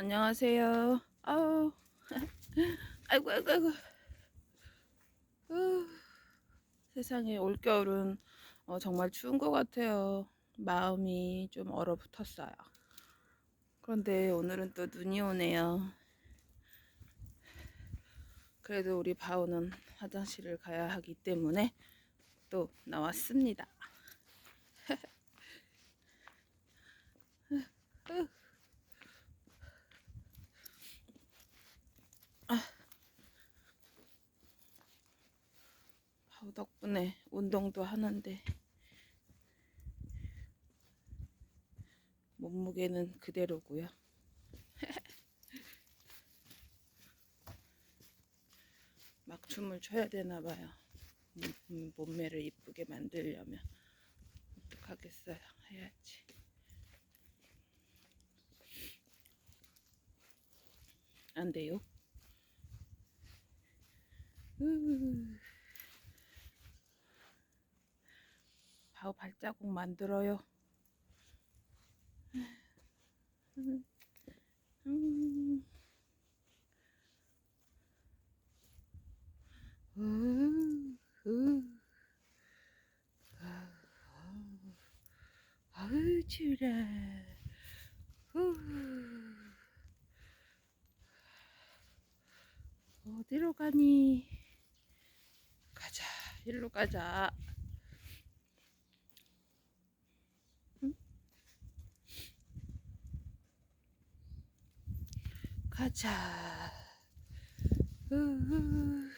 안녕하세요. 아우, 아이고, 아이고, 아이고. 후, 세상에 올겨울은 어, 정말 추운 것 같아요. 마음이 좀 얼어붙었어요. 그런데 오늘은 또 눈이 오네요. 그래도 우리 바오는 화장실을 가야 하기 때문에 또 나왔습니다. 덕분에 운동도 하는데 몸무게는 그대로고요. 막 춤을 춰야 되나 봐요. 몸매를 이쁘게 만들려면 어떡하겠어요. 해야지. 안 돼요. 으. 바오 발자국 만들어요. 음. 으, 으. 아유, 추라. 어디로 가니? 가자, 일로 가자. 가자. 으, 으.